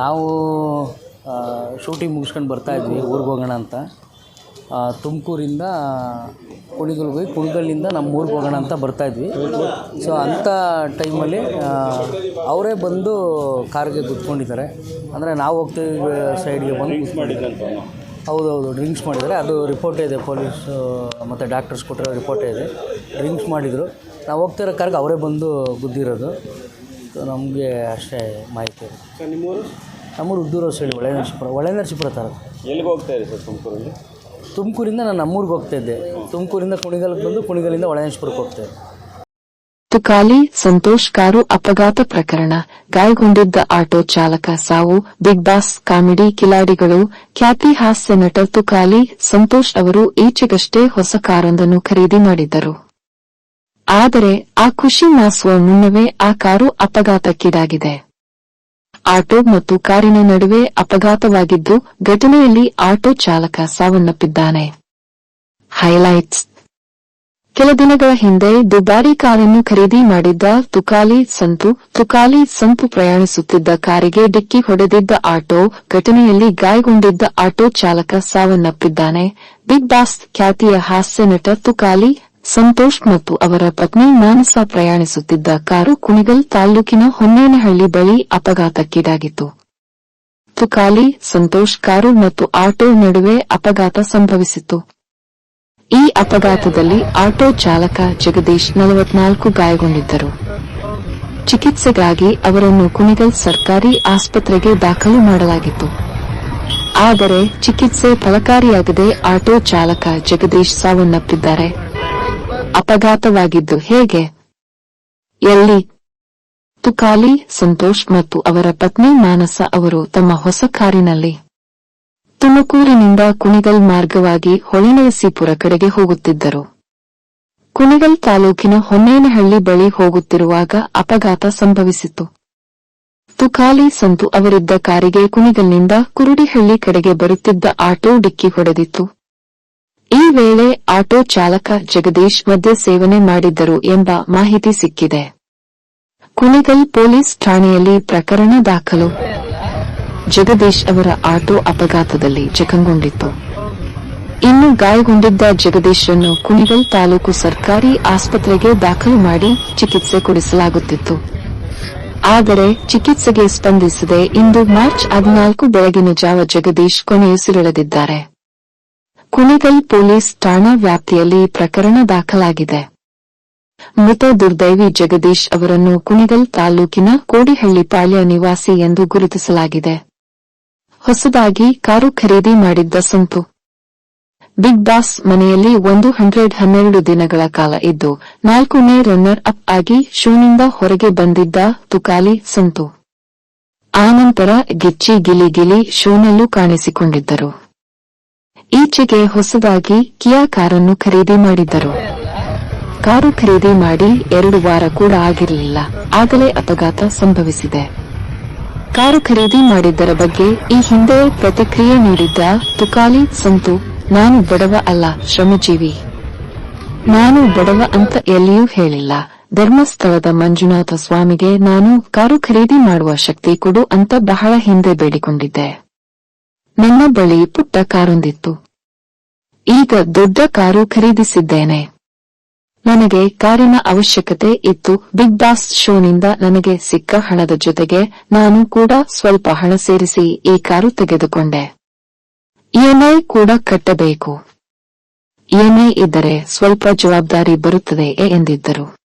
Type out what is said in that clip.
ನಾವು ಶೂಟಿಂಗ್ ಮುಗಿಸ್ಕೊಂಡು ಬರ್ತಾ ಇದ್ವಿ ಊರಿಗೆ ಹೋಗೋಣ ಅಂತ. ತುಮಕೂರಿಂದ ಕುಣಿಗಲ್ಗೆ ಹೋಗಿ ಕುಣಿಗಲ್ಲಿಂದ ನಮ್ಮ ಊರಿಗೆ ಹೋಗೋಣ ಅಂತ ಬರ್ತಾ ಇದ್ವಿ. ಸೊ ಅಂಥ ಟೈಮಲ್ಲಿ ಅವರೇ ಬಂದು ಕಾರ್ಗೆ ಕುತ್ಕೊಂಡಿದ್ದಾರೆ. ಅಂದರೆ ನಾವು ಹೋಗ್ತಿದ್ವಿ ಸೈಡ್ಗೆ ಬಂದು ಹೌದು ಹೌದೌದು ಡ್ರಿಂಕ್ಸ್ ಮಾಡಿದರೆ ಅದು ರಿಪೋರ್ಟೇ ಇದೆ ಪೊಲೀಸು ಮತ್ತು ಡಾಕ್ಟರ್ಸ್ ಕೊಟ್ಟಿರೋ ರಿಪೋರ್ಟೇ ಇದೆ. ಡ್ರಿಂಕ್ಸ್ ಮಾಡಿದರು. ನಾವು ಹೋಗ್ತಿರೋ ಕಾರ್ಗೆ ಅವರೇ ಬಂದು ಗುದ್ದಿರೋದು. ಸೊ ನಮಗೆ ಅಷ್ಟೇ ಮಾಹಿತಿ ಇದೆ ಸರ್ ನಿಮ್ಮೂರು? ನಮ್ಮೂರು ಉದ್ದೂರು ಹೇಳಿ ಒಳ್ಳೆ ನರಸೀಪುರ ಒಳ್ಳೆ ನರಸೀಪುರ ಥರ ಎಲ್ಲಿಗೆ ಹೋಗ್ತಾ ಇರಿ ಸರ್ ತುಮಕೂರಲ್ಲಿ? ತುಮಕೂರಿಂದ ನಾನು ನಮ್ಮೂರಿಗೆ ಹೋಗ್ತಾ ಇದ್ದೆ. ತುಮಕೂರಿಂದ ಕುಣಿಗಲ್ಗೆ ಬಂದು ಕುಣಿಗಲಿಂದ ಒಳನೇಶ್ವರಕ್ಕೆ ಹೋಗ್ತಾ ಇದ್ದೆ. ತುಕಾಲಿ ಸಂತೋಷ್ ಕಾರು ಅಪಘಾತ ಪ್ರಕರಣ. ಗಾಯಗೊಂಡಿದ್ದ ಆಟೋ ಚಾಲಕ ಸಾವು ಬಿಗ್ ಬಾಸ್ ಕಾಮಿಡಿ ಕಿಲಾಡಿಗಳು. ಖ್ಯಾತಿ ಹಾಸ್ಯ ನಟ ತುಕಾಲಿ ಸಂತೋಷ್ ಅವರು ಈಚೆಗಷ್ಟೇ ಹೊಸ ಕಾರೊಂದನ್ನು ಖರೀದಿ ಮಾಡಿದ್ದರು. ಆದರೆ ಆ ಖುಷಿ ಮಾಸುವ ಮುನ್ನವೇ ಆ ಕಾರು ಅಪಘಾತಕ್ಕೀಡಾಗಿದೆ. ಆಟೋ ಮತ್ತು ಕಾರಿನ ನಡುವೆ ಅಪಘಾತವಾಗಿದ್ದು ಘಟನೆಯಲ್ಲಿ ಆಟೋ ಚಾಲಕ ಸಾವನ್ನಪ್ಪಿದ್ದಾನೆ. ಹೈಲೈಟ್ಸ್. ಕೆಲ ದಿನಗಳ ಹಿಂದೆ ದುಬಾರಿ ಕಾರನ್ನು ಖರೀದಿ ಮಾಡಿದ್ದ ತುಕಾಲಿ ಸಂತು ತುಕಾಲಿ ಸಂತು ಪ್ರಯಾಣಿಸುತ್ತಿದ್ದ ಕಾರಿಗೆ ಡಿಕ್ಕಿ ಹೊಡೆದಿದ್ದ ಆಟೋ, ಘಟನೆಯಲ್ಲಿ ಗಾಯಗೊಂಡಿದ್ದ ಆಟೋ ಚಾಲಕ ಸಾವನ್ನಪ್ಪಿದ್ದಾನೆ. ಬಿಗ್ ಬಾಸ್ ಖ್ಯಾತಿಯ ಹಾಸ್ಯ ನಟ ತುಕಾಲಿ ಸಂತೋಷ್ ಮತ್ತು ಅವರ ಪತ್ನಿ ಮಾನಸ ಪ್ರಯಾಣಿಸುತ್ತಿದ್ದ ಕಾರು ಕುಣಿಗಲ್ ತಾಲ್ಲೂಕಿನ ಹೊನ್ನೇನಹಳ್ಳಿ ಬಳಿ ಅಪಘಾತಕ್ಕೀಡಾಗಿತ್ತು. ತುಕಾಲಿ, ಸಂತೋಷ್ ಕಾರು ಮತ್ತು ಆಟೋ ನಡುವೆ ಅಪಘಾತ ಸಂಭವಿಸಿತು ಈ ಅಪಘಾತದಲ್ಲಿ ಆಟೋ ಚಾಲಕ ಜಗದೀಶ್ ನಲವತ್ನಾಲ್ಕು ಗಾಯಗೊಂಡಿದ್ದರು. ಚಿಕಿತ್ಸೆಗಾಗಿ ಅವರನ್ನು ಕುಣಿಗಲ್ ಸರ್ಕಾರಿ ಆಸ್ಪತ್ರೆಗೆ ದಾಖಲು ಮಾಡಲಾಗಿತ್ತು. ಆದರೆ ಚಿಕಿತ್ಸೆ ಫಲಕಾರಿಯಾಗದೆ ಆಟೋ ಚಾಲಕ ಜಗದೀಶ್ ಸಾವನ್ನಪ್ಪಿದ್ದಾರೆ. ಅಪಘಾತವಾಗಿದ್ದು ಹೇಗೆ? ಎಲ್ಲಿ? ತುಕಾಲಿ, ಸಂತೋಷ್ ಮತ್ತು ಅವರ ಪತ್ನಿ ಮಾನಸ ಅವರು ತಮ್ಮ ಹೊಸ ಕಾರಿನಲ್ಲಿ ತುಮಕೂರಿನಿಂದ ಕುಣಿಗಲ್ ಮಾರ್ಗವಾಗಿ ಹೊಳೆನರಸೀಪುರ ಕಡೆಗೆ ಹೋಗುತ್ತಿದ್ದರು. ಕುಣಿಗಲ್ ತಾಲೂಕಿನ ಹೊನ್ನೇನಹಳ್ಳಿ ಬಳಿ ಹೋಗುತ್ತಿರುವಾಗ ಅಪಘಾತ ಸಂಭವಿಸಿತು ತುಕಾಲಿ ಸಂತು ಅವರಿದ್ದ ಕಾರಿಗೆ ಕುಣಿಗಲ್ನಿಂದ ಕುರುಡಿಹಳ್ಳಿ ಕಡೆಗೆ ಬರುತ್ತಿದ್ದ ಆಟೋ ಡಿಕ್ಕಿ ಹೊಡೆದಿತ್ತು. ಈ ವೇಳೆ ಆಟೋ ಚಾಲಕ ಜಗದೀಶ್ ಮದ್ಯ ಸೇವನೆ ಮಾಡಿದ್ದರು ಎಂಬ ಮಾಹಿತಿ ಸಿಕ್ಕಿದೆ. ಕುಣಿಗಲ್ ಪೊಲೀಸ್ ಠಾಣೆಯಲ್ಲಿ ಪ್ರಕರಣ ದಾಖಲು. ಜಗದೀಶ್ ಅವರ ಆಟೋ ಅಪಘಾತದಲ್ಲಿ ಜಖಂಗೊಂಡಿತ್ತು. ಇನ್ನು ಗಾಯಗೊಂಡಿದ್ದ ಜಗದೀಶ್ರನ್ನು ಕುಣಿಗಲ್ ತಾಲೂಕು ಸರ್ಕಾರಿ ಆಸ್ಪತ್ರೆಗೆ ದಾಖಲು ಮಾಡಿ ಚಿಕಿತ್ಸೆ ಕೊಡಿಸಲಾಗುತ್ತಿತ್ತು. ಆದರೆ ಚಿಕಿತ್ಸೆಗೆ ಸ್ಪಂದಿಸದೆ ಇಂದು ಮಾರ್ಚ್ ಹದಿನಾಲ್ಕು ಬೆಳಗಿನ ಜಾವ ಜಗದೀಶ್ ಕೊನೆಯುಸಿರೆಳೆದಿದ್ದಾರೆ. ಕುಣಿಗಲ್ ಪೊಲೀಸ್ ಠಾಣಾ ವ್ಯಾಪ್ತಿಯಲ್ಲಿ ಪ್ರಕರಣ ದಾಖಲಾಗಿದೆ. ಮೃತ ದುರ್ದೈವಿ ಜಗದೀಶ್ ಅವರನ್ನು ಕುಣಿಗಲ್ ತಾಲೂಕಿನ ಕೋಡಿಹಳ್ಳಿ ಪಾಳ್ಯ ನಿವಾಸಿ ಎಂದು ಗುರುತಿಸಲಾಗಿದೆ. ಹೊಸದಾಗಿ ಕಾರು ಖರೀದಿ ಮಾಡಿದ್ದ ಸಂತು. ಬಿಗ್ ಬಾಸ್ ಮನೆಯಲ್ಲಿ ಒಂದು ಹಂಡ್ರೆಡ್ ಹನ್ನೆರಡು ದಿನಗಳ ಕಾಲ ಇದ್ದು, ನಾಲ್ಕನೇ ರನ್ನರ್ ಅಪ್ ಆಗಿ ಶೂನಿಂದ ಹೊರಗೆ ಬಂದಿದ್ದ ತುಕಾಲಿ ಸಂತು. ಆನಂತರ ಗಿಚ್ಚಿ ಗಿಲಿ ಗಿಲಿ ಶೋನಲ್ಲೂ ಕಾಣಿಸಿಕೊಂಡಿದ್ದರು. ಈಚೆಗೆ ಹೊಸದಾಗಿ ಕಿಯಾ ಕಾರನ್ನು ಖರೀದಿ ಮಾಡಿದ್ದರು. ಕಾರು ಖರೀದಿ ಮಾಡಿ ಎರಡು ವಾರ ಕೂಡ ಆಗಿರಲಿಲ್ಲ. ಆಗಲೇ ಅಪಘಾತ ಸಂಭವಿಸಿದೆ. ಕಾರು ಖರೀದಿ ಮಾಡಿದ್ದರ ಬಗ್ಗೆ ಈ ಹಿಂದೆ ಪ್ರತಿಕ್ರಿಯೆ ನೀಡಿದ್ದ ತುಕಾಲಿ ಸಂತು, ನಾನು ಬಡವ ಅಲ್ಲ, ಶ್ರಮಜೀವಿ. ನಾನು ಬಡವ ಅಂತ ಎಲ್ಲಿಯೂ ಹೇಳಿಲ್ಲ. ಧರ್ಮಸ್ಥಳದ ಮಂಜುನಾಥ ಸ್ವಾಮಿಗೆ ನಾನು ಕಾರು ಖರೀದಿ ಮಾಡುವ ಶಕ್ತಿ ಕೊಡು ಅಂತ ಬಹಳ ಹಿಂದೆ ಬೇಡಿಕೊಂಡಿದ್ದೆ. ನನ್ನ ಬಳಿ ಪುಟ್ಟ ಕಾರೊಂದಿತ್ತು. ಈಗ ದೊಡ್ಡ ಕಾರು ಖರೀದಿಸಿದ್ದೇನೆ. ನನಗೆ ಕಾರಿನ ಅವಶ್ಯಕತೆ ಇತ್ತು. ಬಿಗ್ ಬಾಸ್ ಶೋನಿಂದ ನನಗೆ ಸಿಕ್ಕ ಹಣದ ಜೊತೆಗೆ ನಾನು ಕೂಡ ಸ್ವಲ್ಪ ಹಣ ಸೇರಿಸಿ ಈ ಕಾರು ತೆಗೆದುಕೊಂಡೆ. ಇಎಂಐ ಕೂಡ ಕಟ್ಟಬೇಕು. ಇಎಂಐ ಇದ್ದರೆ ಸ್ವಲ್ಪ ಜವಾಬ್ದಾರಿ ಬರುತ್ತದೆ ಎಂದಿದ್ದರು.